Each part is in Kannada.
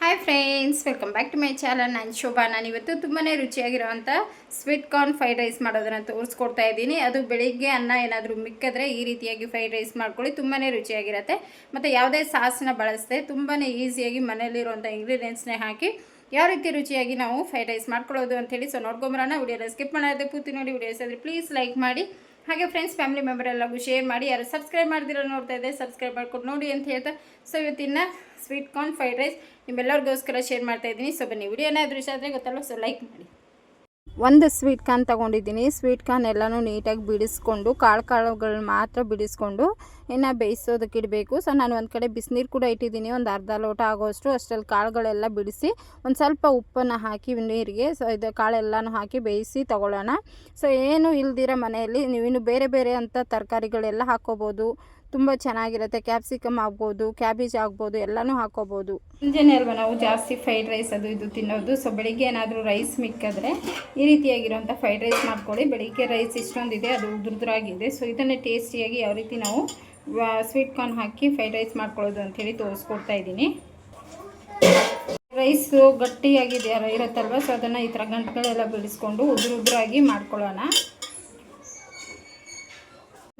Hi friends welcome back to my channel ನಾನು ಶೋಭಾ. ನಾನು ಇವತ್ತು ತುಂಬಾ ರುಚಿಯಾಗಿರುವಂಥ ಸ್ವೀಟ್ ಕಾರ್ನ್ ಫ್ರೈಡ್ ರೈಸ್ ಮಾಡೋದನ್ನು ತೋರಿಸ್ಕೊಡ್ತಾ ಇದ್ದೀನಿ. ಅದು ಬೆಳಿಗ್ಗೆ ಅನ್ನ ಏನಾದರೂ ಮಿಕ್ಕಿದ್ರೆ ಈ ರೀತಿಯಾಗಿ ಫ್ರೈಡ್ ರೈಸ್ ಮಾಡ್ಕೊಳ್ಳಿ. ತುಂಬಾ ರುಚಿಯಾಗಿರುತ್ತೆ. ಮತ್ತು ಯಾವುದೇ ಸಾಸನ್ನ ಬಳಸದೆ ತುಂಬಾ ಈಸಿಯಾಗಿ ಮನೆಯಲ್ಲಿರುವಂಥ ಇಂಗ್ರೀಡಿಯೆಂಟ್ಸ್ನೇ ಹಾಕಿ ಯಾವ ರೀತಿ ರುಚಿಯಾಗಿ ನಾವು ಫ್ರೈಡ್ ರೈಸ್ ಮಾಡ್ಕೊಳ್ಳೋದು ಅಂತೇಳಿ ಸೊ ನೋಡ್ಕೊಂಬರೋಣ ವಿಡಿಯೋನ ಸ್ಕಿಪ್ ಮಾಡೋದೇ ಪೂರ್ತಿ ನೋಡಿ. ವಿಡಿಯೋಸ್ ಆದರೆ ಪ್ಲೀಸ್ ಲೈಕ್ ಮಾಡಿ. ಹಾಗೆ ಫ್ರೆಂಡ್ಸ್ ಫ್ಯಾಮಿಲಿ ಮೆಂಬರ್ ಎಲ್ಲರಿಗೂ ಶೇರ್ ಮಾಡಿ, ಯಾರು ಸಬ್ಸ್ಕ್ರೈಬ್ ಮಾಡ್ದಿರೋ ನೋಡ್ತಾ ಇದ್ದೆ ಸಬ್ಸ್ಕ್ರೈಬ್ ಮಾಡ್ಕೊಂಡು ನೋಡಿ ಅಂತ ಹೇಳ್ತಾ. ಸೊ ಇವತ್ತಿನ ಸ್ವೀಟ್ ಕಾರ್ನ್ ಫ್ರೈಡ್ ರೈಸ್ ನಿಮ್ಮೆಲ್ಲರಿಗೋಸ್ಕರ ಶೇರ್ ಮಾಡ್ತಾ ಇದ್ದೀನಿ. ಸೊ ಬನ್ನಿ, ವಿಡಿಯೋನ ದೃಶ್ಯ ಆದರೆ ಗೊತ್ತಲ್ಲ ಸೊ ಲೈಕ್ ಮಾಡಿ. ಒಂದು ಸ್ವೀಟ್ ಕಾರ್ನ್ ತೊಗೊಂಡಿದ್ದೀನಿ. ಸ್ವೀಟ್ ಕಾರ್ನ್ ಎಲ್ಲನೂ ನೀಟಾಗಿ ಬಿಡಿಸ್ಕೊಂಡು, ಕಾಳು ಕಾಳುಗಳನ್ನ ಮಾತ್ರ ಬಿಡಿಸ್ಕೊಂಡು, ಇನ್ನು ಬೇಯಿಸೋದಕ್ಕೆ ಇಡಬೇಕು. ಸೊ ನಾನು ಒಂದು ಕಡೆ ಬಿಸಿನೀರು ಕೂಡ ಇಟ್ಟಿದ್ದೀನಿ. ಒಂದು ಅರ್ಧ ಲೋಟ ಆಗೋಷ್ಟು ಅಷ್ಟರಲ್ಲಿ ಕಾಳುಗಳೆಲ್ಲ ಬಿಡಿಸಿ, ಒಂದು ಸ್ವಲ್ಪ ಉಪ್ಪನ್ನು ಹಾಕಿ ನೀರಿಗೆ ಸೊ ಇದು ಕಾಳೆಲ್ಲನೂ ಹಾಕಿ ಬೇಯಿಸಿ ತೊಗೊಳ್ಳೋಣ. ಸೊ ಏನು ಇಲ್ದಿರ ಮನೆಯಲ್ಲಿ ನೀವಿನ್ನು ಬೇರೆ ಬೇರೆ ಅಂತ ತರಕಾರಿಗಳೆಲ್ಲ ಹಾಕ್ಕೋಬೋದು. ತುಂಬ ಚೆನ್ನಾಗಿರುತ್ತೆ. ಕ್ಯಾಪ್ಸಿಕಮ್ ಆಗ್ಬೋದು ಕ್ಯಾಬೇಜ್ ಆಗ್ಬೋದು, ಎಲ್ಲನೂ ಹಾಕೋಬೋದು. ಮುಂಜಾನೆ ಅಲ್ವಾ ನಾವು ಜಾಸ್ತಿ ಫ್ರೈಡ್ ರೈಸ್ ಅದು ಇದು ತಿನ್ನೋದು? ಸೊ ಬೆಳಿಗ್ಗೆ ಏನಾದರೂ ರೈಸ್ ಮಿಕ್ಕಿದ್ರೆ ಈ ರೀತಿಯಾಗಿರುವಂಥ ಫ್ರೈಡ್ ರೈಸ್ ಮಾಡ್ಕೊಳ್ಳಿ. ಬೆಳಿಗ್ಗೆ ರೈಸ್ ಇಷ್ಟೊಂದಿದೆ, ಅದು ಉದುರುದ್ರಾಗಿದೆ. ಸೊ ಇದನ್ನೇ ಟೇಸ್ಟಿಯಾಗಿ ಯಾವ ರೀತಿ ನಾವು ಸ್ವೀಟ್ ಕಾರ್ನ್ ಹಾಕಿ ಫ್ರೈಡ್ ರೈಸ್ ಮಾಡ್ಕೊಳ್ಳೋದು ಅಂಥೇಳಿ ತೋರಿಸ್ಕೊಡ್ತಾ ಇದ್ದೀನಿ. ರೈಸು ಗಟ್ಟಿಯಾಗಿದೆ, ಇರುತ್ತಲ್ವ? ಸೊ ಅದನ್ನು ಈ ಥರ ಗಂಟುಗಳೆಲ್ಲ ಬಿಡಿಸ್ಕೊಂಡು ಉದುರು ಉದುರಾಗಿ ಮಾಡ್ಕೊಳ್ಳೋಣ.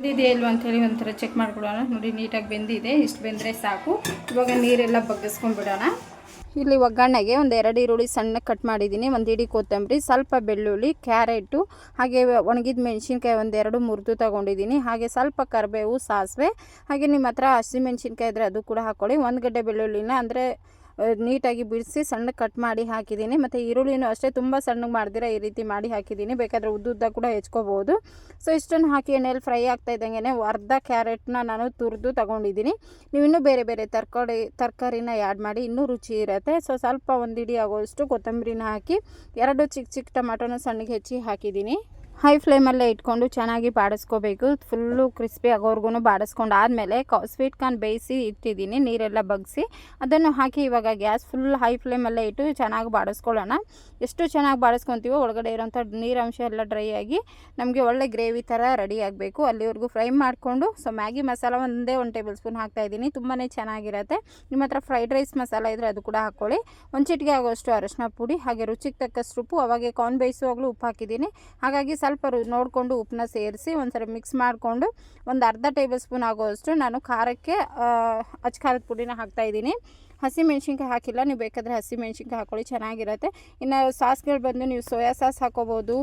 ಬೆಂದಿದೆ ಇಲ್ವಾ ಅಂಥೇಳಿ ಒಂಥರ ಚೆಕ್ ಮಾಡ್ಕೊಳ್ಳೋಣ. ನೋಡಿ, ನೀಟಾಗಿ ಬೆಂದಿದೆ. ಇಷ್ಟು ಬೆಂದರೆ ಸಾಕು. ಇವಾಗ ನೀರೆಲ್ಲ ಬಗ್ಗಿಸ್ಕೊಂಡ್ಬಿಡೋಣ ಇಲ್ಲಿ ಒಗ್ಗರಣೆಗೆ ಒಂದು ಎರಡು ಈರುಳ್ಳಿ ಸಣ್ಣ ಕಟ್ ಮಾಡಿದ್ದೀನಿ. ಒಂದು ಇಡೀ ಕೊತ್ತಂಬರಿ, ಸ್ವಲ್ಪ ಬೆಳ್ಳುಳ್ಳಿ, ಕ್ಯಾರೆಟು, ಹಾಗೆ ಒಣಗಿದ ಮೆಣಸಿನ್ಕಾಯಿ ಒಂದೆರಡು ಮುರಿದು ತೊಗೊಂಡಿದ್ದೀನಿ. ಹಾಗೆ ಸ್ವಲ್ಪ ಕರಿಬೇವು, ಸಾಸಿವೆ, ಹಾಗೆ ನಿಮ್ಮ ಹತ್ರ ಹಸಿಮೆಣ್ಸಿನ್ಕಾಯಿ ಇದ್ದರೆ ಅದು ಕೂಡ ಹಾಕ್ಕೊಳ್ಳಿ ಒಂದು ಗಡ್ಡೆ ಬೆಳ್ಳುಳ್ಳಿನ ಅಂದರೆ ನೀಟಾಗಿ ಬಿಡಿಸಿ ಸಣ್ಣ ಕಟ್ ಮಾಡಿ ಹಾಕಿದ್ದೀನಿ. ಮತ್ತು ಈರುಳ್ಳಿನೂ ಅಷ್ಟೇ ತುಂಬ ಸಣ್ಣಗೆ ಮಾಡ್ದಿರ ಈ ರೀತಿ ಮಾಡಿ ಹಾಕಿದ್ದೀನಿ. ಬೇಕಾದರೆ ಉದ್ದುದ್ದ ಕೂಡ ಹೆಚ್ಕೋಬೋದು. ಸೊ ಇಷ್ಟನ್ನು ಹಾಕಿ ಎಣ್ಣೆಯಲ್ಲಿ ಫ್ರೈ ಆಗ್ತಾ ಇದ್ದಂಗೆ ಅರ್ಧ ಕ್ಯಾರೆಟ್ನ ನಾನು ತುರಿದು ತೊಗೊಂಡಿದ್ದೀನಿ. ನೀವು ಇನ್ನೂ ಬೇರೆ ಬೇರೆ ತರಕಾರಿ, ತರಕಾರಿನ ಆ್ಯಡ್ ಮಾಡಿ ಇನ್ನೂ ರುಚಿ ಇರುತ್ತೆ. ಸೊ ಸ್ವಲ್ಪ ಒಂದು ಇಡಿ ಆಗೋಷ್ಟು ಕೊತ್ತಂಬರಿನ ಹಾಕಿ ಎರಡು ಚಿಕ್ಕ ಚಿಕ್ಕ ಟೊಮ್ಯಾಟೋನ ಸಣ್ಣಗೆ ಹೆಚ್ಚಿ ಹಾಕಿದ್ದೀನಿ. ಹೈ ಫ್ಲೇಮಲ್ಲೇ ಇಟ್ಕೊಂಡು ಚೆನ್ನಾಗಿ ಬಾಡಿಸ್ಕೋಬೇಕು. ಫುಲ್ಲು ಕ್ರಿಸ್ಪಿ ಆಗೋವರೆಗೂ ಬಾಡಿಸ್ಕೊಂಡು ಆದಮೇಲೆ ಸ್ವೀಟ್ ಕಾರ್ನ್ ಬೇಯಿಸಿ ಇಟ್ಟಿದ್ದೀನಿ, ನೀರೆಲ್ಲ ಬಗ್ಸಿ. ಅದನ್ನು ಹಾಕಿ ಇವಾಗ ಗ್ಯಾಸ್ ಫುಲ್ ಹೈ ಫ್ಲೇಮಲ್ಲೇ ಇಟ್ಟು ಚೆನ್ನಾಗಿ ಬಾಡಿಸ್ಕೊಳ್ಳೋಣ. ಎಷ್ಟು ಚೆನ್ನಾಗಿ ಬಾಡಿಸ್ಕೊತೀವೋ ಒಳಗಡೆ ಇರೋಂಥ ನೀರಂಶ ಎಲ್ಲ ಡ್ರೈ ಆಗಿ ನಮಗೆ ಒಳ್ಳೆ ಗ್ರೇವಿ ಥರ ರೆಡಿ ಆಗಬೇಕು. ಅಲ್ಲಿವರೆಗೂ ಫ್ರೈ ಮಾಡಿಕೊಂಡು, ಸೊ ಮ್ಯಾಗಿ ಮಸಾಲ ಒಂದೇ ಒಂದು ಟೇಬಲ್ ಸ್ಪೂನ್ ಹಾಕ್ತಾಯಿದ್ದೀನಿ ತುಂಬಾ ಚೆನ್ನಾಗಿರುತ್ತೆ. ನಿಮ್ಮ ಹತ್ರ ಫ್ರೈಡ್ ರೈಸ್ ಮಸಾಲ ಇದ್ದರೆ ಅದು ಕೂಡ ಹಾಕ್ಕೊಳ್ಳಿ. ಒಂದು ಚಿಟಿಕೆ ಆಗೋಷ್ಟು ಅರಶಿನ ಪುಡಿ, ಹಾಗೆ ರುಚಿಗೆ ತಕ್ಕಷ್ಟು ಉಪ್ಪು, ಅವಾಗೆ ಕಾರ್ನ್ ಬೇಯಿಸುವಾಗಲೂ ಉಪ್ಪು ಹಾಕಿದ್ದೀನಿ. ಹಾಗಾಗಿ ನೋಡಿಕೊಂಡು ಉಪ್ಪನ್ನ ಸೇರಿಸಿ ಒಂದ್ಸರಿ ಮಿಕ್ಸ್ ಮಾಡಿಕೊಂಡು ಒಂದು ಅರ್ಧ ಟೇಬಲ್ ಸ್ಪೂನ್ ಆಗೋವಷ್ಟು ನಾನು ಖಾರಕ್ಕೆ ಅಚ್ಚ ಖಾರದ ಪುಡಿನ ಹಾಕ್ತಾಯಿದ್ದೀನಿ ಹಸಿ ಮೆಣಸಿನ್ಕಾಯಿ ಹಾಕಿಲ್ಲ, ನೀವು ಬೇಕಾದರೆ ಹಸಿ ಮೆಣಸಿನ್ಕಾಯಿ ಹಾಕ್ಕೊಳ್ಳಿ ಚೆನ್ನಾಗಿರುತ್ತೆ. ಇನ್ನು ಸಾಸ್ಗಳು ಬಂದು ನೀವು ಸೋಯಾ ಸಾಸ್ ಹಾಕೋಬೋದು.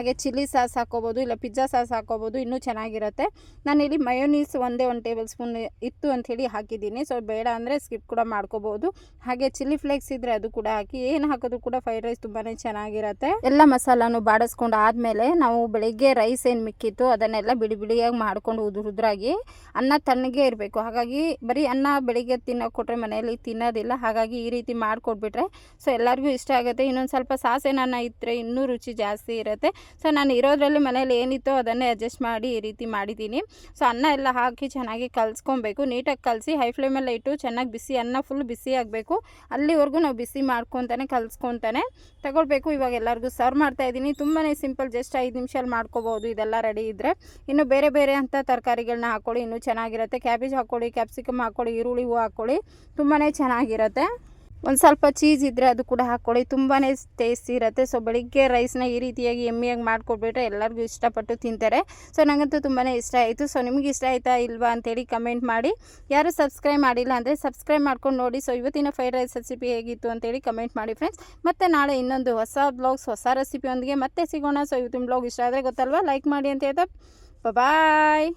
ಹಾಗೆ ಚಿಲ್ಲಿ ಸಾಸ್ ಹಾಕೋಬೋದು, ಇಲ್ಲ ಪಿಜ್ಜಾ ಸಾಸ್ ಹಾಕೋಬೋದು, ಇನ್ನೂ ಚೆನ್ನಾಗಿರುತ್ತೆ. ನಾನಿಲ್ಲಿ ಮಯೋನೀಸ್ ಒಂದೇ ಒಂದು ಟೇಬಲ್ ಸ್ಪೂನ್ ಇತ್ತು ಅಂಥೇಳಿ ಹಾಕಿದ್ದೀನಿ. ಸೊ ಬೇಡ ಅಂದರೆ ಸ್ಕಿಪ್ ಕೂಡ ಮಾಡ್ಕೋಬೋದು. ಹಾಗೆ ಚಿಲ್ಲಿ ಫ್ಲೇಕ್ಸ್ ಇದ್ದರೆ ಅದು ಕೂಡ ಹಾಕಿ, ಏನು ಹಾಕೋದು ಕೂಡ ಫ್ರೈಡ್ ರೈಸ್ ತುಂಬಾ ಚೆನ್ನಾಗಿರುತ್ತೆ. ಎಲ್ಲ ಮಸಾಲಾನು ಬಾಡಿಸ್ಕೊಂಡು ಆದಮೇಲೆ ನಾವು ಬೆಳಿಗ್ಗೆ ರೈಸ್ ಏನು ಮಿಕ್ಕಿತ್ತು ಅದನ್ನೆಲ್ಲ ಬಿಡಿ ಬಿಡಿಯಾಗಿ ಮಾಡ್ಕೊಂಡು ಉದುರುದ್ರಾಗಿ ಅನ್ನ ತಣ್ಣಗೆ ಇರಬೇಕು. ಹಾಗಾಗಿ ಬರೀ ಅನ್ನ ಬೆಳಿಗ್ಗೆ ತಿನ್ನೋಕೆ ಕೊಟ್ಟರೆ ಮನೆಯಲ್ಲಿ ತಿನ್ನೋದಿಲ್ಲ. ಹಾಗಾಗಿ ಈ ರೀತಿ ಮಾಡಿಕೊಟ್ಬಿಟ್ರೆ ಸೊ, ಎಲ್ಲರಿಗೂ ಇಷ್ಟ ಆಗುತ್ತೆ. ಇನ್ನೊಂದು ಸ್ವಲ್ಪ ಸಾಸೆನ ಇದ್ದರೆ ಇನ್ನೂ ರುಚಿ ಜಾಸ್ತಿ ಇರುತ್ತೆ. ಸೊ ನಾನು ಇರೋದ್ರಲ್ಲಿ ಮನೇಲಿ ಏನಿತ್ತೋ ಅದನ್ನೇ ಅಡ್ಜಸ್ಟ್ ಮಾಡಿ ಈ ರೀತಿ ಮಾಡಿದ್ದೀನಿ. ಸೊ ಅನ್ನ ಎಲ್ಲ ಹಾಕಿ ಚೆನ್ನಾಗಿ ಕಲಿಸ್ಕೊಬೇಕು. ನೀಟಾಗಿ ಕಲಸಿ ಹೈ ಫ್ಲೇಮಲ್ಲೇ ಇಟ್ಟು ಚೆನ್ನಾಗಿ ಬಿಸಿ ಅನ್ನ ಫುಲ್ ಬಿಸಿ ಆಗಬೇಕು. ಅಲ್ಲಿವರೆಗೂ ನಾವು ಬಿಸಿ ಮಾಡ್ಕೊತಾನೆ, ಕಲಿಸ್ಕೊತಾನೆ ತಗೊಳ್ಬೇಕು. ಇವಾಗ ಎಲ್ಲರಿಗೂ ಸರ್ವ್ ಮಾಡ್ತಾ ಇದ್ದೀನಿ. ತುಂಬಾ ಸಿಂಪಲ್ ಜಸ್ಟ್ ಐದು ನಿಮಿಷಲ್ಲಿ ಮಾಡ್ಕೋಬೋದು. ಇದೆಲ್ಲ ರೆಡಿ ಇದ್ದರೆ ಇನ್ನು ಬೇರೆ ಬೇರೆ ಅಂಥ ತರಕಾರಿಗಳನ್ನ ಹಾಕ್ಕೊಳ್ಳಿ ಇನ್ನೂ ಚೆನ್ನಾಗಿರುತ್ತೆ. ಕ್ಯಾಬೇಜ್ ಹಾಕ್ಕೊಳ್ಳಿ ಕ್ಯಾಪ್ಸಿಕಮ್ ಹಾಕ್ಕೊಳ್ಳಿ ಈರುಳ್ಳಿ ಹೂವು ಹಾಕ್ಕೊಳ್ಳಿ ತುಂಬಾ ಚೆನ್ನಾಗಿರುತ್ತೆ. ಒಂದು ಸ್ವಲ್ಪ ಚೀಸ್ ಇದ್ದರೆ ಅದು ಕೂಡ ಹಾಕ್ಕೊಳ್ಳಿ. ತುಂಬಾ ಟೇಸ್ಟಿ ಇರುತ್ತೆ. ಸೊ ಬೆಳಿಗ್ಗೆ ರೈಸ್ನ ಈ ರೀತಿಯಾಗಿ ಎಮ್ಮಿಯಾಗಿ ಮಾಡಿಕೊಟ್ಬಿಟ್ರೆ ಎಲ್ಲರಿಗೂ ಇಷ್ಟಪಟ್ಟು ತಿಂತಾರೆ. ಸೊ ನನಗಂತೂ ತುಂಬಾ ಇಷ್ಟ ಆಯಿತು. ಸೊ ನಿಮಗೆ ಇಷ್ಟ ಆಯಿತಾ ಇಲ್ವಾ ಅಂತೇಳಿ ಕಮೆಂಟ್ ಮಾಡಿ. ಯಾರು ಸಬ್ಸ್ಕ್ರೈಬ್ ಮಾಡಿಲ್ಲ ಅಂದರೆ ಸಬ್ಸ್ಕ್ರೈಬ್ ಮಾಡ್ಕೊಂಡು ನೋಡಿ. ಸೊ ಇವತ್ತಿನ ಫ್ರೈಡ್ ರೈಸ್ ರೆಸಿಪಿ ಹೇಗಿತ್ತು ಅಂತೇಳಿ ಕಮೆಂಟ್ ಮಾಡಿ ಫ್ರೆಂಡ್ಸ್ ಮತ್ತು ನಾಳೆ ಇನ್ನೊಂದು ಹೊಸ ಬ್ಲಾಗ್ಸ್ ಹೊಸ ರೆಸಿಪಿಯೊಂದಿಗೆ ಮತ್ತೆ ಸಿಗೋಣ. ಸೊ ಇವತ್ತಿನ ಬ್ಲಾಗ್ ಇಷ್ಟ ಆದರೆ ಗೊತ್ತಲ್ವಾ? ಲೈಕ್ ಮಾಡಿ ಅಂತ ಹೇಳ್ತಾ. ಬಾಯ್